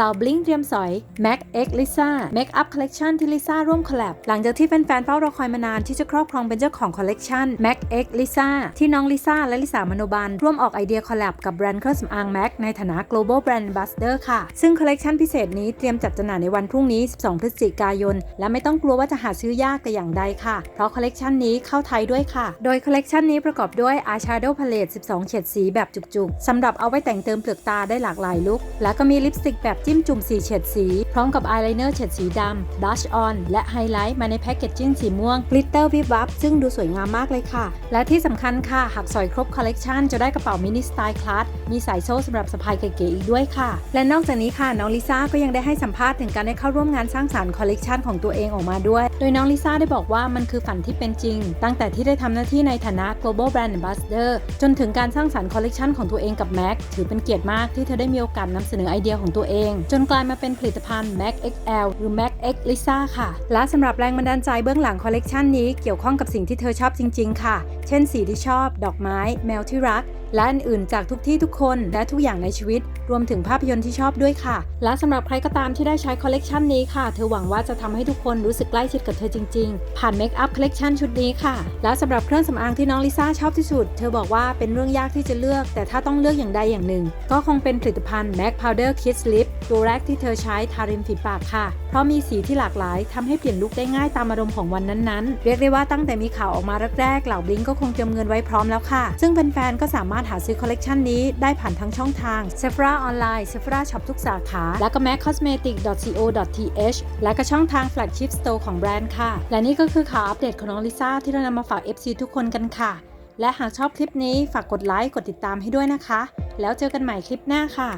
เหล่าบลิงเตรียมสอย Mac X Lisa Make Up Collection ที่ลิซ่าร่วมคอลแลบหลังจากที่แฟนๆเฝ้ารอคอยมานานที่จะครอบครองเป็นเจ้าของคอลเลกชัน Mac X Lisa ที่น้องลิซ่าและลิซามโนบัน ร่วมออกไอเดียคอลแลบกับแบรนด์เครื่องสำอาง Mac ในฐานะ Global Brand Ambassador ค่ะ ซึ่งคอลเลกชันพิเศษนี้เตรียมจัดจำหน่ายในวันพรุ่งนี้ 12 พฤศจิกายน และไม่ต้องกลัวว่าจะหาซื้อยากแต่อย่างใดค่ะ เพราะคอลเลกชันนี้เข้าไทยด้วยค่ะ โดยคอลเลกชันนี้ประกอบด้วย Eyeshadow Palette 12 เฉดสีแบบจุกๆสำหรับเอาไว้แต่งเติมเปลือกตาได้หลากหลายลุคและก็มีลิปสติกแบบจมจุ่ม 4 เฉดสี พร้อมกับอายไลเนอร์เฉดสีดำ Blush on และไฮไลท์มาในแพ็กเกจจิ้งสีม่วงกลิตเตอร์วิบวับ ซึ่งดูสวยงามมากเลยค่ะ และที่สำคัญค่ะ หากสอยครบคอลเลกชันจะได้กระเป๋ามินิสไตล์คลาส มีสายโซ่สำหรับสะพายเก๋ๆอีกด้วยค่ะ และนอกจากนี้ค่ะ น้องลิซ่าก็ยังได้ให้สัมภาษณ์ถึงการได้เข้าร่วมงานสร้างสรรค์คอลเลกชันของตัวเองออกมาด้วย โดยน้องลิซ่าได้บอกว่ามันคือฝันที่เป็นจริง ตั้งแต่ที่ได้ทำหน้าที่ในฐานะ global brand ambassador จนถึงการสร้างสรรค์คอลเลกชันของตัวเองกับ MAC ถือเป็นเกียรติมากที่เธอได้มีโอกาสนำเสนอไอเดียของตัวเองจนกลายมาเป็นผลิตภัณฑ์ MAC XL หรือ MAC X Lisa ค่ะ และสำหรับแรงบันดาลใจเบื้องหลังคอลเลกชันนี้เกี่ยวข้องกับสิ่งที่เธอชอบจริง ๆ ค่ะ เช่นสีที่ชอบ ดอกไม้ แมวที่รัก และอื่นๆ จากทุกที่ทุกคนและทุกอย่างในชีวิต รวมถึงภาพยนตร์ที่ชอบด้วยค่ะ และสำหรับใครก็ตามที่ได้ใช้คอลเลกชันนี้ค่ะ เธอหวังว่าจะทำให้ทุกคนรู้สึกใกล้ชิดกับเธอจริง ๆ ผ่านเมคอัพคอลเลกชันชุดนี้ค่ะ และสำหรับเครื่องสำอางที่น้องลิซ่าชอบที่สุด เธอบอกว่าเป็นเรื่องยากที่จะเลือก แต่ถ้าต้องเลือกอย่างใดอย่างหนึ่ง ก็คงเป็นผลิตภัณฑ์ MAC Powder Kiss Lip ตัวแรกที่เธอใช้ทาริมฝีปากค่ะ เพราะมีสีที่หลากหลายทำให้เปลี่ยนลุคได้ง่ายตามอารมณ์ของวันนั้นๆ เรียกได้ว่าตั้งแต่มีข่าวออกมาแรกๆเหล่าบลิงก็คงเตรียมเงินไว้พร้อมแล้วค่ะ ซึ่งแฟนๆก็สามารถหาซื้อคอลเลกชันนี้ได้ผ่านทั้งช่องทาง Sephora ออนไลน์ Sephora Shop ทุกสาขา และก็ maccosmetic.co.th และก็ช่องทาง flagship store ของแบรนด์ค่ะ และนี่ก็คือข่าวอัปเดตของน้องลิซ่าที่เรานำมาฝาก FC ทุกคนกันค่ะ และหากชอบคลิปนี้ฝากกดไลค์กดติดตามให้ด้วยนะคะ แล้วเจอกันใหม่คลิปหน้าค่ะ